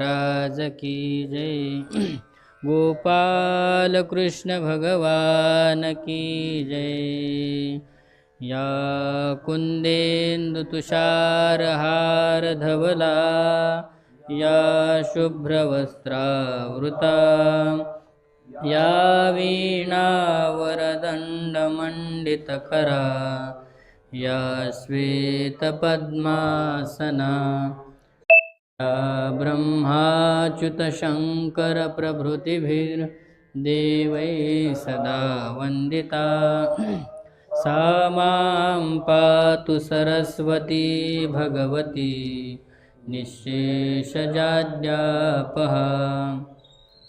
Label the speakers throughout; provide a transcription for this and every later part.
Speaker 1: राज की जय। गोपाल कृष्ण भगवान की जय। या कुंदेन्दु तुषारहार धवला। या शुभ्रवस्त्रावृता। या वीणावरदण्डमण्डितकरा या श्वेतपद्मासना। ब्रह्माच्युतशङ्करप्रभृतिभिर्देवैः सदा वन्दिता। सा मां पातु सरस्वती भगवती निःशेषजाड्यापहा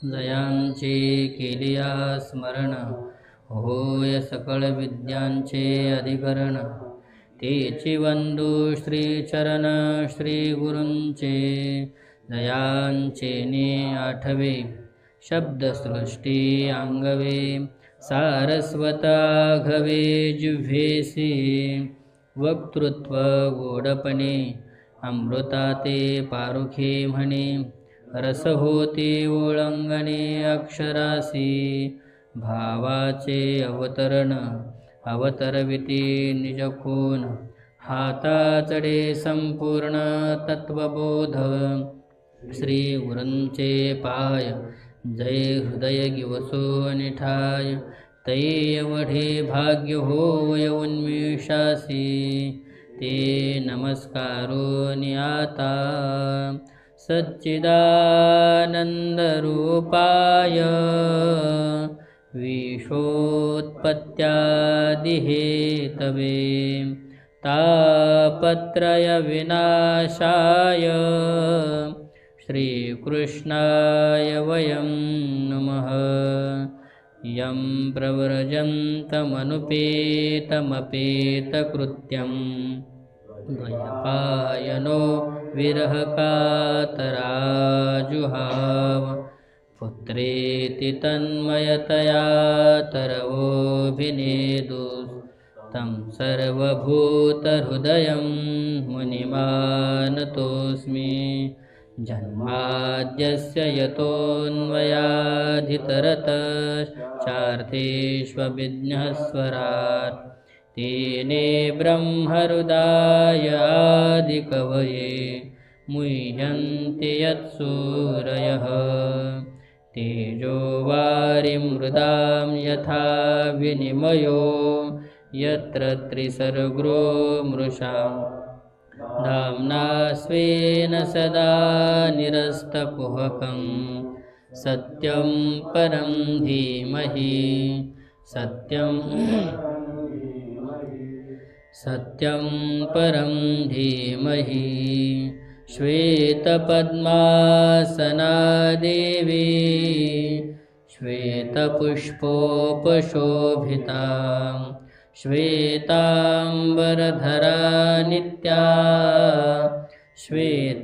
Speaker 1: जयांचे केलिया स्मरण होय सकळविद्यांचे अधिकरण। तेची वंदू श्रीचरण श्री दयांचे ने आठवे शब्दसृष्टी अंगवे सारस्वताघवे जिव्हेसी वक्तृत्व गोडपणे अमृता ते पारुखे म्हणे रस होते ओळंगणे अक्षरासी भावाचे अवतरण अवतरविती निजखून. हाताचडे संपूर्ण तत्वबोध श्री गुरूंचे पाय जय हृदय गिवसो निठाय. तै एवढे भाग्य होय उन्मिषासी. ते नमस्कारो आता सच्चिदानन्दरूपाय विशोत्पत्त्यादिहेतवे तापत्रयविनाशाय श्रीकृष्णाय वयं नमः। यं प्रव्रजन्तमनुपेतमपेतकृत्यं द्वयपायनो विरहकातराजुहाव पुत्रेति तन्मयतया तरवोऽभिनेदु तं सर्वभूतहृदयं मुनिमानतोऽस्मि। जन्माद्यस्य यतोऽन्वयाधितरतश्चार्थेष्वभिज्ञस्वरात् तेने ब्रह्महृदायादिकवये मुह्यन्ति यत्सूरयः तेजो वारिमृदां यथा विनिमयो यत्र त्रिसर्गो मृषां। धाम्ना स्वेन सदा निरस्तकुहकं सत्यं परं धीमहि। सत्यं सत्यं परं धीमहि श्वेतपद्मासना देवी श्वेतपुष्पोपशोभिता श्वेताम्बरधरा नित्या श्वेतगन्धानुलेपना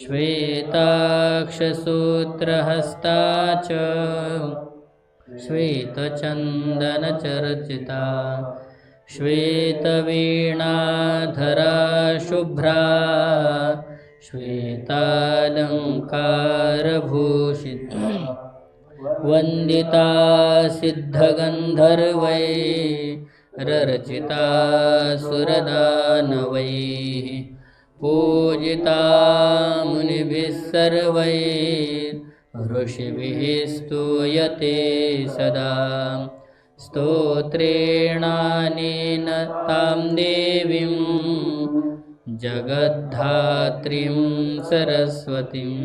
Speaker 1: श्वेताक्षसूत्रहस्ता च श्वेतचन्दनचर्चिता श्वेतवीणाधरा शुभ्रा श्वेतालङ्कारभूषिता वन्दिता सिद्धगन्धर्वै ररचिता सुरदानवैः पूजिता मुनिभिः सर्वैः ऋषिभिः स्तूयते सदा। स्तोत्रेणानेन तां देवीं जगद्धात्रीं सरस्वतीं।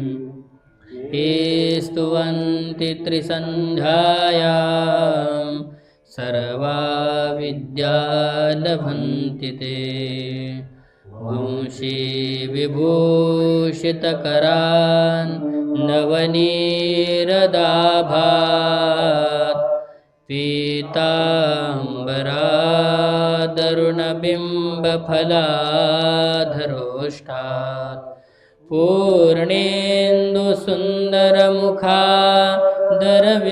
Speaker 1: ये स्तुवन्ति त्रिसन्ध्यायां सर्वा विद्या लभन्ति ते। वंशी विभूषितकरान् नवनीरदाभात् पीताम्बरादरुणबिम्बफलाधरोष्टात् पूर्णेन्दुसुन्दरमुखा दरविन्दनेत्रात्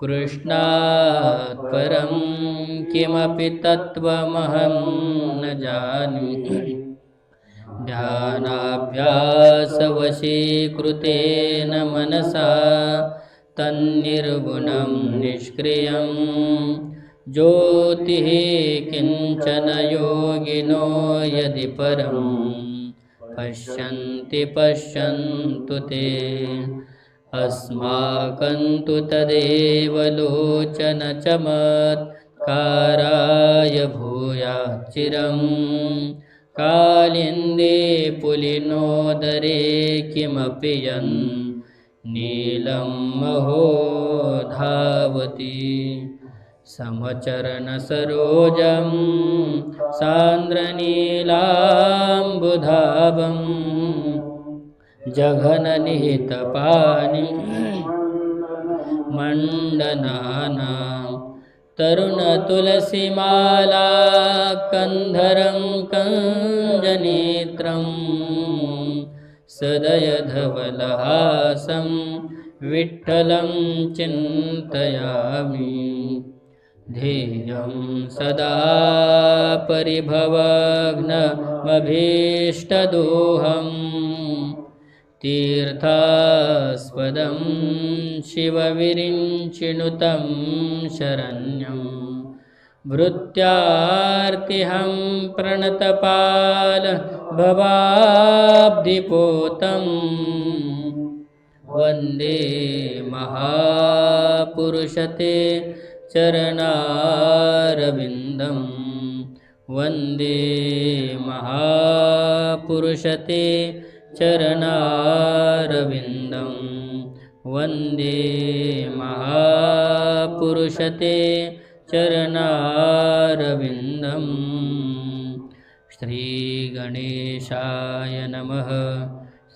Speaker 1: कृष्णात् परं किमपि तत्त्वमहं न जाने ध्यानाभ्यासवशीकृतेन मनसा तन्निर्गुणं निष्क्रियं। ज्योतिः किञ्चन योगिनो यदि परं पश्यन्ति पश्यन्तु ते। अस्माकं तु तदेव लोचनचमत्काराय भूयाच्चिरं कालिन्दे पुलिनोदरे किमपि यन् नीलं महो धावति। समचरणसरोजं सान्द्रनीलाम्बुधावम् जघननिहितपानि मण्डनानां तरुणतुलसीमाला कन्धरं कञ्जनेत्रं सदयधवलहासं विठ्ठलं चिन्तयामि। ध्येयं सदा परिभवग्नमभीष्टदोहम् तीर्थास्पदं शिवविरिञ्चिनुतं शरण्यं भृत्यार्तिहं प्रणतपाल भवाब्धिपोतं वन्दे महापुरुषते चरणारविन्दं वन्दे महापुरुषते चरणारविन्दं वन्दे महापुरुषते चरणारविन्दं। श्रीगणेशाय नमः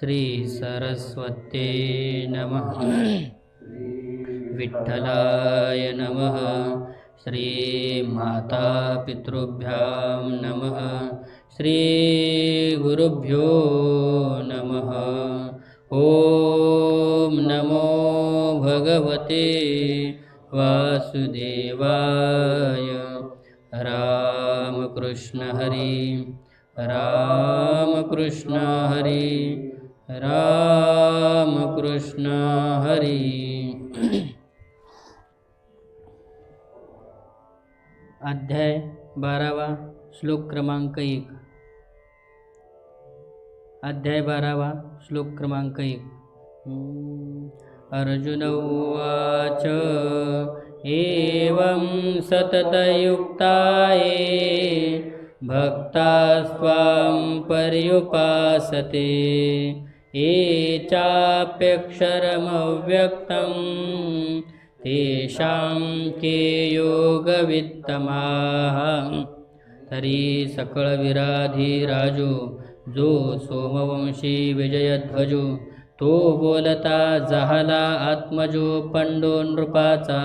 Speaker 1: श्रीसरस्वत्यै नमः। विठ्ठलाय नमः श्रीमातापितृभ्यां नमः श्रीगुरुभ्यो नमः। ॐ नमो भगवते वासुदेवाय। रामकृष्ण हरि रामकृष्ण हरि रामकृष्ण हरी। अध्याय बारावा श्लोक क्रमांक एक. अध्याय बारावा श्लोक क्रमांक एक. अर्जुन उवाच एवं सततयुक्ताये भक्तास्त्वां पर्युपासते ये चाप्यक्षरमव्यक्तं तेषां के योगवित्तमाः। तरी सकळविराधिराजो जो सोमवंशी विजयध्वजो तो बोलता जाहला आत्मजो पंडो नृपाचा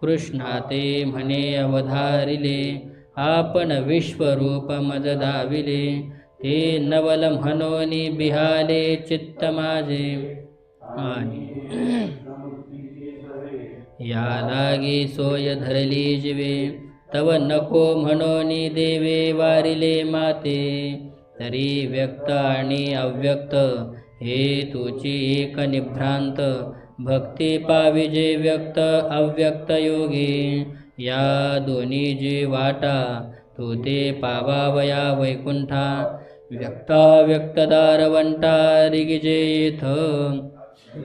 Speaker 1: कृष्णा ते म्हणे अवधारिले आपण विश्वरूप मज धाविले ते नवल म्हणोनी बिहाले चित्त माझे. आणि या लागी सोय धरली जिवे तव नको म्हणोनी देवे वारिले माते तरी व्यक्त आणि अव्यक्त. हे तुची एक निभ्रांत. भक्ती पाविजे व्यक्त अव्यक्त योगी. या दोन्ही जी वाटा तू ते पावावया वैकुंठा. व्यक्ता व्यक्तदारवंटा रिगिजे इथ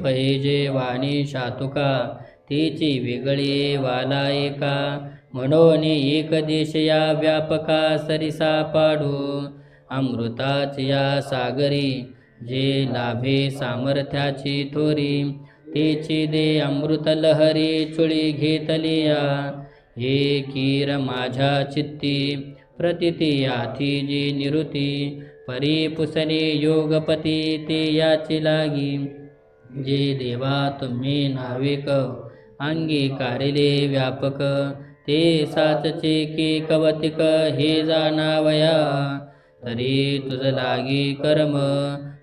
Speaker 1: पहिजे वाणी शातुका तिची वेगळी वाला एका. म्हणून एक देश या व्यापका सरिसा पाडू. अमृताची या सागरी जे लाभे सामर्थ्याची थोरी तेची दे अमृत लहरी चुळी घेतलिया हे कीर माझ्या चित्ती प्रतिती याथी जी निरुती परिपुसने योगपती ते याची लागी. जे देवा तुम्ही नाविक अंगीकारिले व्यापक ते साचचे की कवतिक हे जाणावया. तरी तुझ लागी कर्म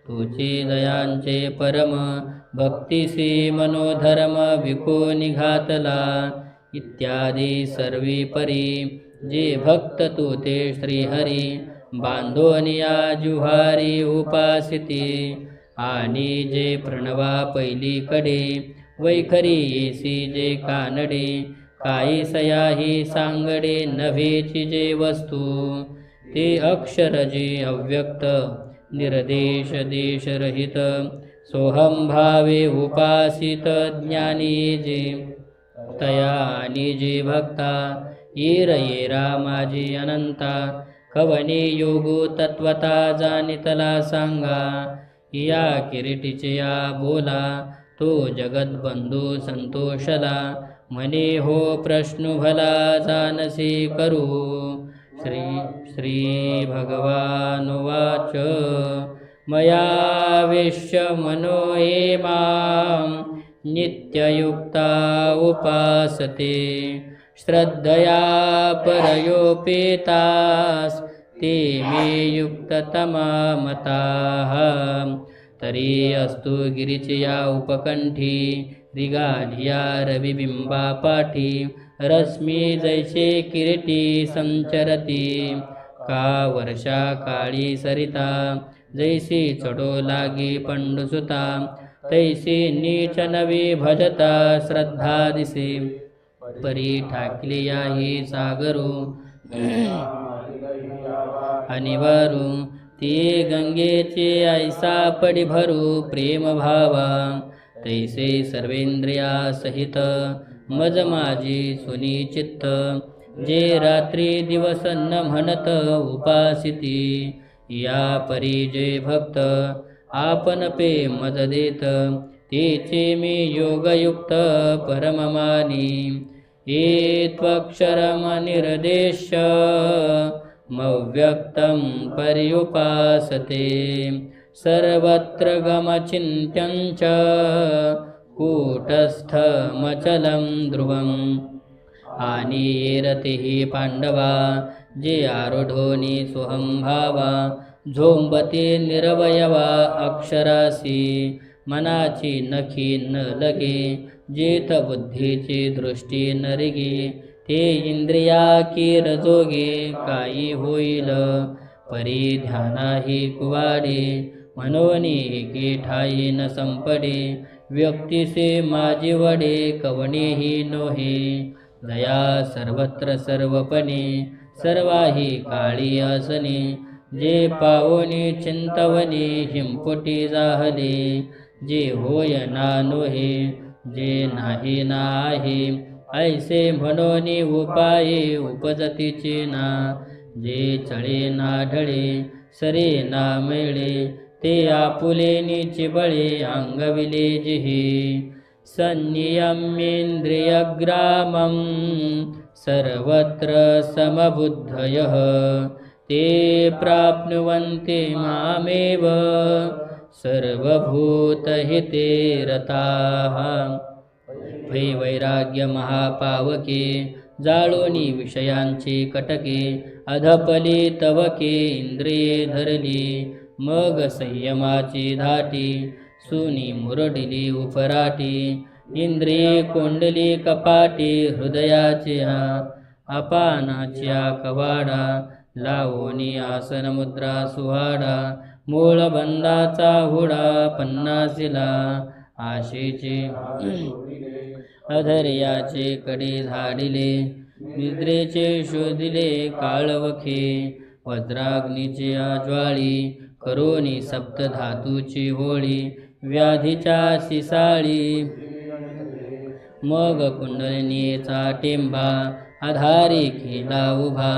Speaker 1: तुझे दयांचे परम. भक्तिसी मनोधर्म विकोनी घातला इत्यादी सर्वी परी जे भक्त तू ते श्रीहरी बांधोनिया जुहारी उपासिती. आणि जे प्रणवा पहिलीकडे वैखरी येसी जे कानडे. काही सयाही सांगडे नव्हेची जे वस्तू. ते अक्षरजे अव्यक्त निर्देश देशरहित सोहम भावे उपासित ज्ञानी जे तया आणि जे भक्ता येर येरा अनंता कवने योगो तत्वता जाणितला सांगा या किरीटीचे या बोला तो जगद्बंधू संतोषला म्हणे हो प्रश्न भला जानसे करू श्री श्री भगवान वाच मया विश्य मनो ये मां नित्ययुक्ता उपासते। श्रद्धया परयोपेतास् ते मे युक्ततमा मताः तरी अस्तु गिरिचया उपकंठी रिगालिया रविबिंबा पाठी रश्मी जैसे किरीटी संचरती। का वर्षा काळी सरिता? जैसी चढो लागी पंडुसुता तैसी नीच नवी भजता श्रद्धा दिसे. परी ठाकली याही सागरू अनिवारू. ती गंगेचे ऐसा पडी भरू प्रेम भावा. तैसे सर्वेंद्रिया सहित मज माझी सुनी चित्त. जे रात्री दिवस न म्हणत उपासिती या परी जे भक्त आपण पे मज देत तेचे मी योगयुक्त परममानी ये त्वक्षरमनिर्देश मव्यक्तं पर्युपासते. सर्वत्र गमचिन्त्यं च कूटस्थमचलं ध्रुवम्. आणि येरतिः पांडवा जे आरूढोनी सुहंभावा झोंबते निरवयवा अक्षरासी मनाची नखी न लगे जेथ बुद्धीची दृष्टी नरगे ते इंद्रिया की रजोगे काही होईल परी ध्यानाही कुवाडे मनोनी एके ठाई न संपडे व्यक्तीसे माझी वडे कवणेही नोहे दया सर्वत्र सर्वपणे सर्वाही काळी आसने जे पावनी चिंतवने हिंपुटी जाहले जे होय ना नोहे जे नाही ना आहे ऐसे म्हणून उपाये उपजतीचे ना जे चळे ना ढळे सरे ना मिळे ते आपुलेनी चिबळे अंगविले जिहे. संनियम्येन्द्रियग्रामं सर्वत्र समबुद्धयः। ते प्राप्नुवन्ति मामेव सर्वभूतहिते रताः। भै वैराग्य महापावके जाळोनी विषयांचे कटके अधपली तवके इंद्रिये धरली मग संयमाची धाटी सुनी मुरडिली उफराटी इंद्रिये कोंडली कपाटी हृदयाच्या अपानाच्या कवाडा लावोनी आसन मुद्रा सुहाडा मूळ बंदाचा हुडा पन्नासिला आशेचे अधर्याचे कडे झाडिले निद्रेचे शोधिले काळवखे वज्राग्नीचे ज्वाळी करोनी सप्तधातूची होळी व्याधीच्या शिसाळी मग कुंडलिनीचा टेंबा आधारी केला उभा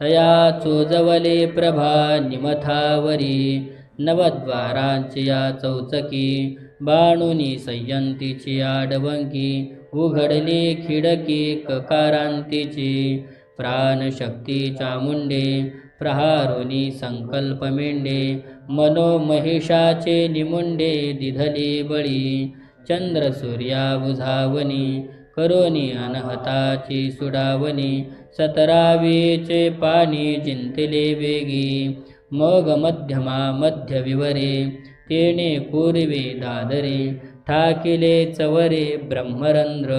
Speaker 1: तया चोजवले प्रभा निमथावरी. नवद्वारांची या चौचकी बाणुनी संयंतीची आडवंकी उघडली खिडकी ककारांतीची. प्राणशक्ती चामुंडे प्रहारुनी संकल्प मेंढे मनो महिषाचे निमुंडे दिधली बळी. चंद्र सूर्या बुझावनी करोनी अनहताची सुडावनी. सतरावीचे पाणी जिंतले वेगी. मग मध्यमा मध्य विवरे तेने पूर्वे दादरे. ठाकिले चवरे ब्रह्मरंध्र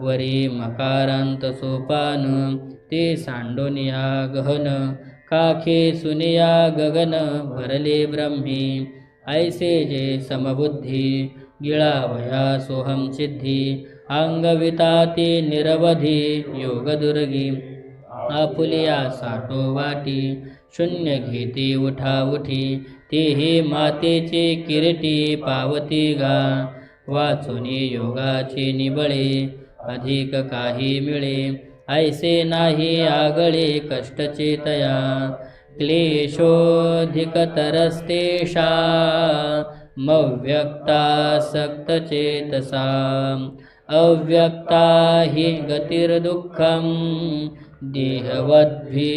Speaker 1: वरी मकारांत सोपान. ते सांडोनिया गहन काखे सुनिया गगन भरले ब्रह्मी ऐसे जे समबुद्धी गिळावया सोहम सिद्धी अंगविता ते निरवधी योगदुर्गी। आपुलिया साठो वाटी शून्य घेते उठा उठी ते हे मातेचे किरटी पावती गा। वाचुनी योगाचे निबळे अधिक काही मिळे ऐसे नाही आगळे कष्टचेतया क्लेशोऽधिकतरस्तेषा क्लेशोधिकतरस्तेषा मव्यक्ता सक्तचेतसा अव्यक्ता हि गतिर्दुःखं देहवद्भिरवाप्यते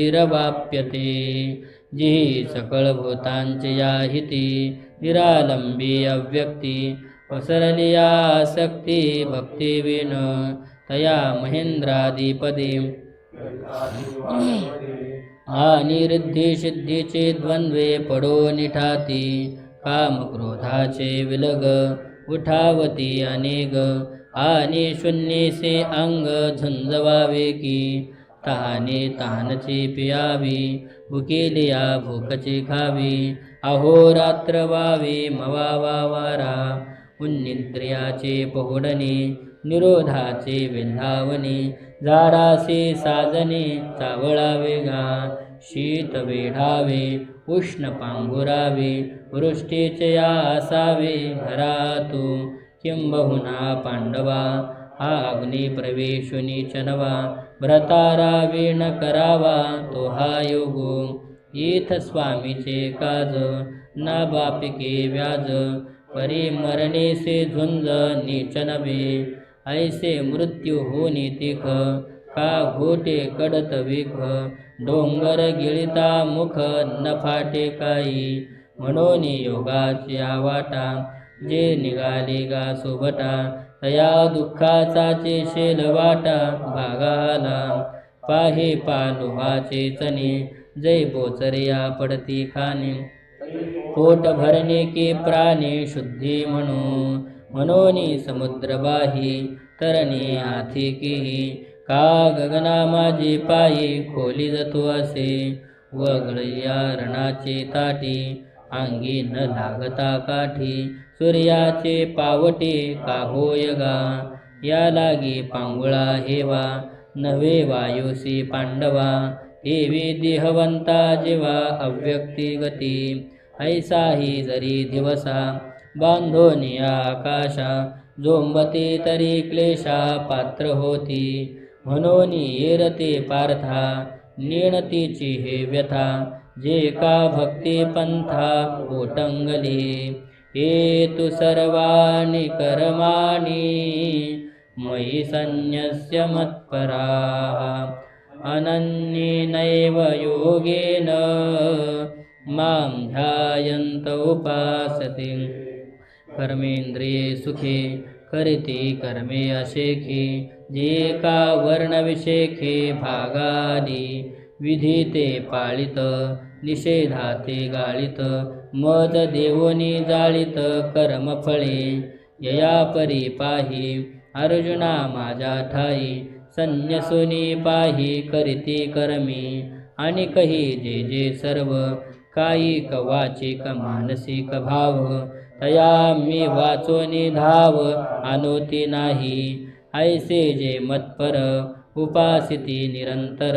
Speaker 1: जी सकळ भूतांचे या हिती निरालंबी अव्यक्ती पसरली आसक्ती भक्तिविन तया महेंद्रादिपदी आणि रिद्धी चे द्वंद्वे पडो निठाती काम क्रोधाचे विलग उठावती अनेक आणि शून्येसे अंग झुंजवावे की तहाने तहानचे पियावी भुकेलिया भूकचे खावी। अहोरात्र वावे मवावा वारा उन्निद्रियाचे पहुडणे निरोधाचे विधावने झाडासे साजने चावळावे गा शीत वेढावे उष्ण पांघुरावे वृष्टीचे असावे घरातू किंबहुना पांडवा हा अग्नी प्रवेशुनी चनवा व्रतारावेण करावा तो हा योगो. येथ स्वामीचे काज ना बापिके व्याज परी मरणेसे झुंज नीचनवे. ऐसे मृत्यू होणे तिख का घोटे कडत विख। डोंगर गिळिता मुख न फाटे काही म्हणून योगाच्या वाटा जे निघाले गा सोबटा। तया दुःखाचाचे शेल वाटा भागाला। पाहे पालोहाचे चणे जय बोचर्या पडती खाणे। पोट भरणे के प्राणे शुद्धी म्हणून मनोनी समुद्रबाही तरणे आथिकी का गगना माझे पायी खोली जातो असे. वगळया रणाची ताटी अंगी न लागता काठी सूर्याचे पावटे का होय गा. या लागी पांगुळा हेवा नव्हे वायुसी पांडवा. देवी देहवंता जेव्हा अव्यक्ती गती ऐसाही जरी दिवसा बांधोनी आकाशा जोंबते तरी क्लेशा पात्र होती। म्हणून येरते पार्था नेणतीची हे व्यथा। जे का भक्ती पंथा ओटंगली हे तु सर्वाणि कर्माणि मयि संन्यस्य मत्पराः। अनन्येनैव योगेन मां ध्यायन्त उपासते कर्मेंद्रिये सुखे करीती कर्मे अशेखे जे का वर्णविशेखे भागादी विधी ते पाळित निषेधाते गाळित मद देवोनी जाळीत कर्मफळे यया परी पाही अर्जुना माझ्या ठाई संन्यसुनी पाही करीती कर्मी आणि कही जे जे सर्व कायिक वाचिक मानसिक भाव तया मी वाचोनी धाव आणोती नाही. ऐसे जे मत्पर उपासिती निरंतर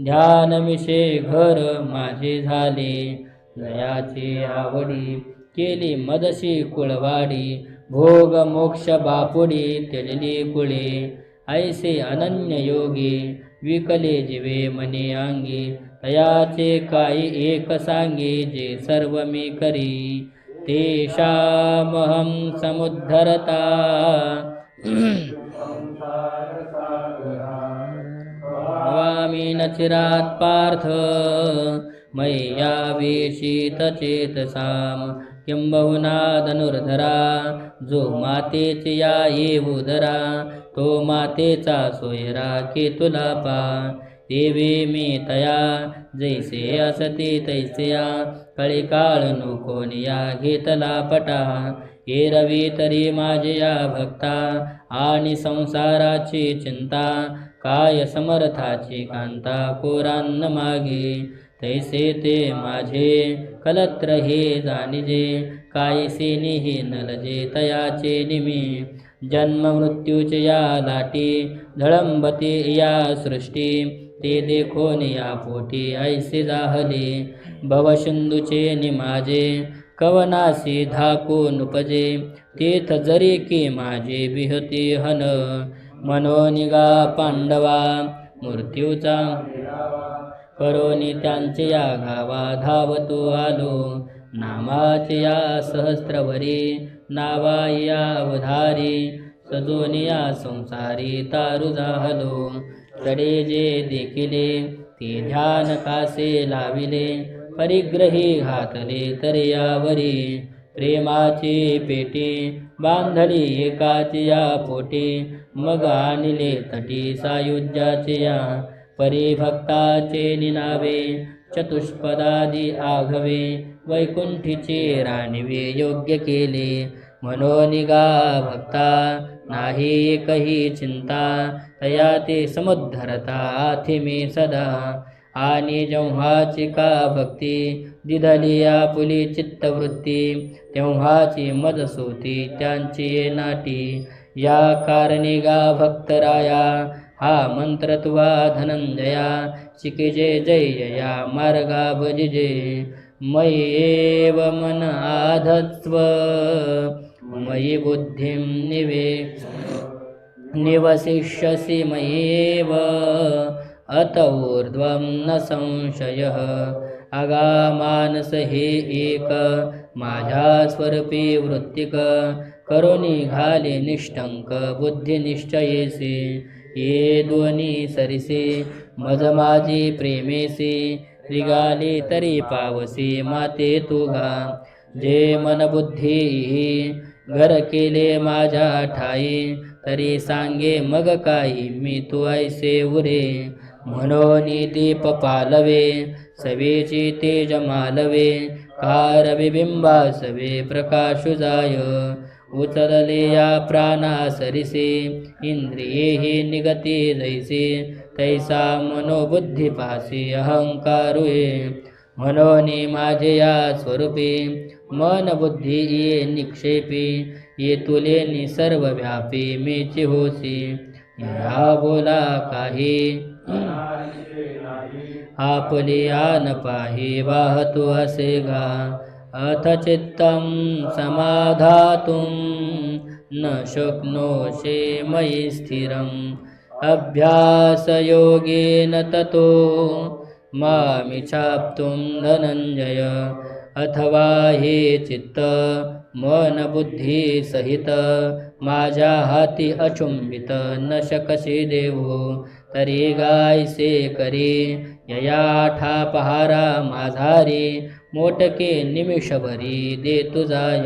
Speaker 1: ध्यानमिषे घर माझे झाले. लयाची आवडी केली मदशी कुळवाडी भोग मोक्ष बापुडी तेजली कुळे. ऐसे अनन्य योगी विकले जिवे मने अंगी तयाचे काही एक सांगे जे सर्व मी करी. तेषामहं समुद्धरता। भवामि न चिरात् पार्थ मय्यावेशितचेतसां किं बहुनादनुर्धरा जो मातेचे या उदरा तो मातेचा सोयरा केतुला पा देवे मी तया जैसे असते तैसे या। कळी काळ नुकोनिया घेतला पटा। एरवी तरी माझे या भक्ता। आणि संसाराची चिंता काय समर्थाची कांता कोरान्न मागे। तैसे ते माझे कलत्र हे जाणिजे। कायसे निही नलजे तयाचे निमी। जन्म मृत्यूचे या लाटी झळंबते या सृष्टी। ते देखोन या पोटी ऐसे जाहले भवसिंधूचे निमाजे कवनासी धाकून उपजे तेथ जरी की माझे बिहती हन। मनोनिगा पांडवा मृत्यूचा करोनी त्यांचे या गावा धावतो आलो। नामाचे या सहस्त्रवरी नावा या अवधारी सजोनिया संसारी तारुजा जाहलो। तडे जे देखिले ते ध्यान कासे लाविले परिग्रही घातले तर यावरी. प्रेमाची पेटी बांधली एकाची या पोटी मग आणले तटी सायुज्याचे या. परिभक्ताचे निनावे चतुष्पदादी आघवे वैकुंठीचे राणवे योग्य केले. मनोनिगा भक्ता नाही एकही चिंता तया ते समुद्धरता आथिमे सदा. आणि जेव्हाची का भक्ती दिधली आपुली चित्तवृत्ती तेव्हाची मदसोती त्यांची नाटी या कारणिगा भक्तराया हा मंत्र तुवा धनंजया शिकिजे जयया मार्गा भजिजे मयेव मन आधत्व मयि बुद्धिं निवे। निवसिष्यसि मयेव। अत ऊर्ध्वं न संशयः। अगामानस हे एक। माझ्या स्वरूपी वृत्तिक। करोनी घाले निष्टंक बुद्धिनिश्चयेसि ये दोन्ही सरिसे। मज प्रेमेसि। रिगाले तरी पावसी। माते तुघा जे मन बुद्धी घर केले माझ्या ठाई तरी सांगे मग काही मी तू ऐसे उरे. म्हणून दीप पालवे सवेची तेज मालवे. कार बिबिंबा सवे प्रकाश जाय. उचलले या प्राणा सरिसे इंद्रिये ही निगती जैसे. तैसा मनोबुद्धी पासे अहंकारुये. म्हणून माझे या स्वरूपी मन बुद्धी ये निक्षेपी ये तुले सर्व व्यापी मेची होसी या बोला काही। आपली आन पाही वाहतो असे गा। अथ चित्तं समाधातुं न शक्नोषे मयि स्थिरम्। अभ्यासयोगेन ततो मामिच्छाप्तुं धनञ्जय। अथवा हे चित्त मन बुद्धी सहित माझ्या हाती अचुंबित न शकसी देवो तरी गायसे करी यया पहारा माझारी मोटके निमिषभरी दे तुझाय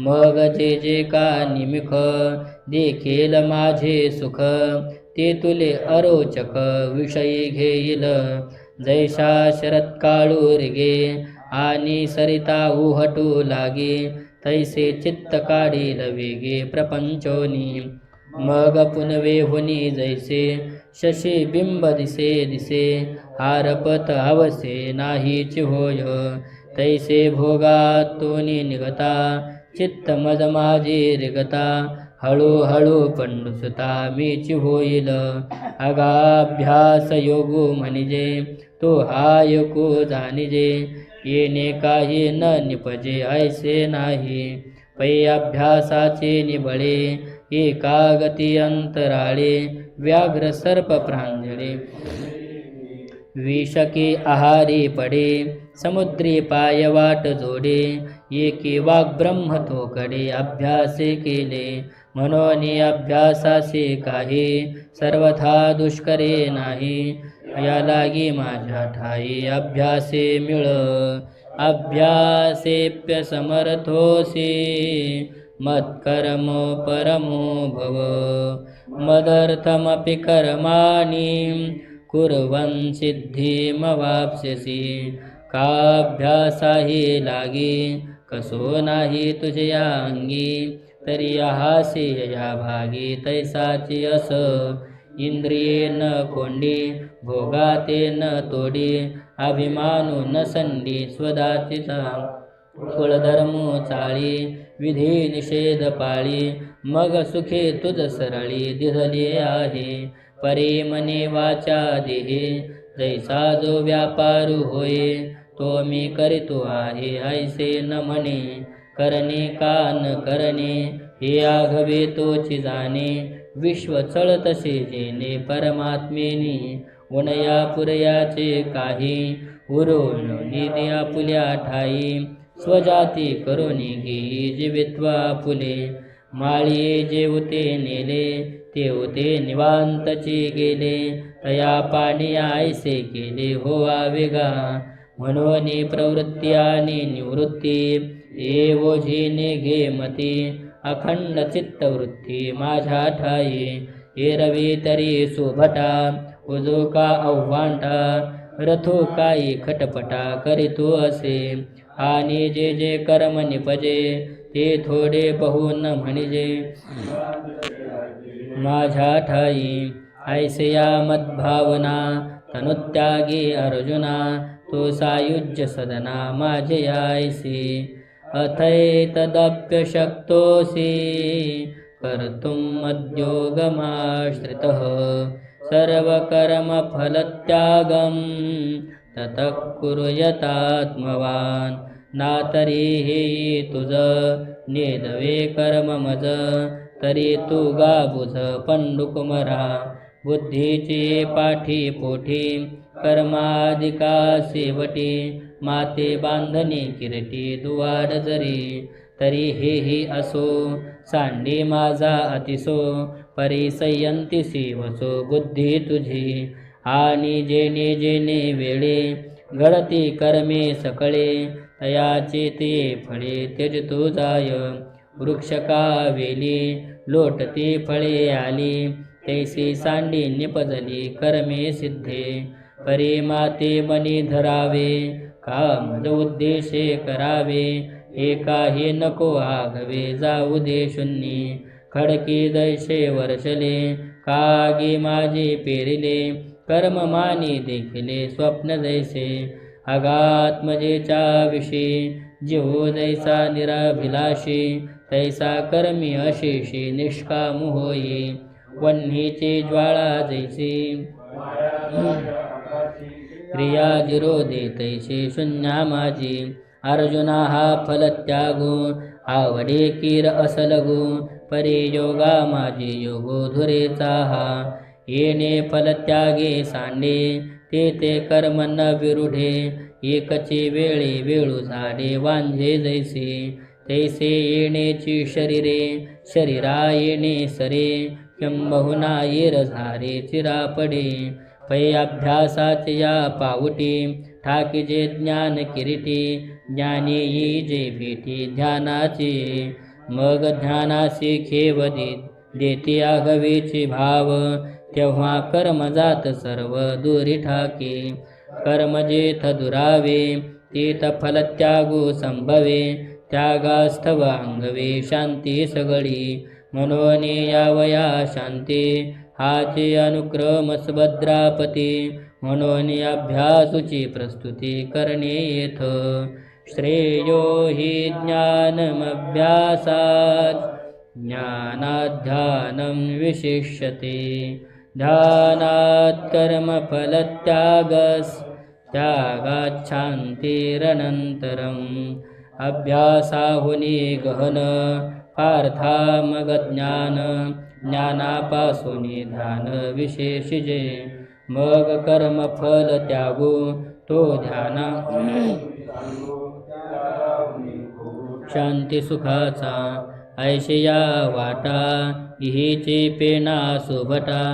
Speaker 1: मग जे जे का निमिख देखील माझे सुख ते तुले अरोचक विषयी घेईल. जैसा शरद काळू आणि सरिता उहटू लागे तैसे चित्त काढील वेगे प्रपंचोनी। मग पुनवे होनी जैसे शशी बिंब दिसे दिसे हारपत हवसे नाहीच होय। तैसे भोगा तोनी निगता चित्त मज माझी रिगता हळूहळू पंडुसुता मीच होईल। अगाभ्यास योगू म्हणजे तो हायको जाणिजे येणे काही न निपजे ऐसे नाही. पै अभ्यासाचे निबळे एकागती अंतराळे व्याघ्र सर्प प्रांजळे. विषके आहारी पडे समुद्री पाय वाट जोडे एके वाग्ब्रह्म तो कडे अभ्यासे केले. म्हणून अभ्यासासे काही सर्वथा दुष्करे नाही. या लागी माझ्या ठाई अभ्यासे मिळ. अभ्यासेप्य समर्थोसी मत्कर्मो परमो भव. मदर्थमपि कर्माणि. कुर्वन् सिद्धिमवाप्स्यसि. काभ्यासा हि लागी कसो नाही तुझ्या अंगी तरी हासे या भागी तैसाची अस. इंद्रिये न कोंडी भोगाते न तोडी अभिमानू न संधी स्वदाचिता कुळधर्म चाळी विधी निषेध पाळी मग सुखे तुझ सरळी दिधली आहे. परेमने वाचा देहे जैसा जो व्यापारू होय तो मी करीतो आहे ऐसे न म्हणे करणे का न करणे हे आघवे तोची जाणे विश्व चळतसे जेणे परमात्मेनी वनया पुरयाचे काही उरून निधी आपुल्या ठाई. स्वजाती करोनी घेई जीवित्वा फुले. माळी जेवते नेले तेवते निवांतचे गेले. तया पाणी आयसे केले होवा वेगा म्हणून प्रवृत्ती आणि निवृत्ती एवोझीने घे मती. अखंड चित्तवृत्ती माझ्या ठाई. रवी तरी सुभटा. उजो का आव्हांटा रथो काही खटपटा करीतो असे. आणि जे जे कर्म निपजे ते थोडे बहुन म्हणजे. माझ्या ठाई ऐसया मद्भावना तनुत्यागी अर्जुना तो सायुज्य सदना माझे ऐसी अथैतदप्य शक्तोऽसि कर्तुम् मद्योगमाश्रितः. सर्वकर्मफलत्यागं ततः कुरु ना तरी हे तुझ नेदवे कर्म मज तरी तू गाबुझ पंडुकुमरा बुद्धीची पाठी पोठी कर्माधिका सेवटी माते बांधणी किरटी दुवाड जरी तरी हेही असो सांडी माझा अतिसो। परी संयंती वसो बुद्धी तुझी। आणि जेणे जेणे वेळे घडती कर्मे सकळे तयाचे ते फळे त्यज तो जाय। वृक्ष वेली लोटती फळे आली तैसी सांडी निपजली कर्मे सिद्धे। परी माते मनी धरावे काम उद्देशे करावे हे नको आगवे जाऊ दे शून्य। खडकी दैसे वर्षले कागी माझे पेरिले कर्म मानी देखिले स्वप्न जैसे अगात्मजेच्या विषयी जीव जैसा निराभिलाषी तैसा कर्मी अशेषी निष्काम होई वन्हीचे ज्वाळा जैसी. क्रिया जिरोदे तैसे शून्या माझी अर्जुना हा फलत्यागो आवडे कीर असलगो परी योगा माझी योगो धुरेचा हा येणे फलत्यागे सांडे ते ते कर्म न विरुढे एकचे वेळे वेळू झाले वांझे जैसे. तैसे येणेची शरीरे शरीरा येणे सरे किंबहुना येर झारे चिरा पडे पै अभ्यासाचे या पावटी ठाकी जे ज्ञान किरीटी ज्ञानी ये जे भेटी ध्यानाचे. मग ध्यानाचे खेव दे देती आगवेचे भाव तेव्हा कर्म जात सर्व दुरी ठाके. कर्म जेथ दुरावे तीत फलत्यागू संभवे. त्यागास्तव अंगवे शांती सगळी. म्हणून यावया शांती हाचे अनुक्रम सुभद्रापती. म्हणून अभ्यासूची प्रस्तुती करणे येथ. श्रेयो हि ज्ञानमभ्यासात्। ज्ञानाध्यानं विशिष्यते। ध्यानात् कर्मफलत्यागस् त्यागाच्छान्तिरनन्तरम्। अभ्यासाहुनी गहन पार्थामगज्ञान। ज्ञानापासून ध्यान विशेषजे। मग कर्मफल त्यागो तो ध्याना। शांती सुखाचा ऐशया वाटा इहेचे पेना सुभटा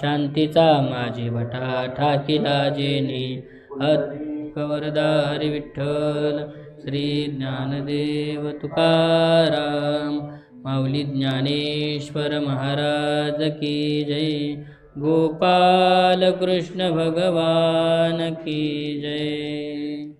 Speaker 1: शांतीचा माझी भटा ठाकिला जेनी कवरदारी विठ्ठल श्री ज्ञानदेव तुकाराम माऊली ज्ञानेश्वर महाराज की जय गोपाल कृष्ण भगवान की जय.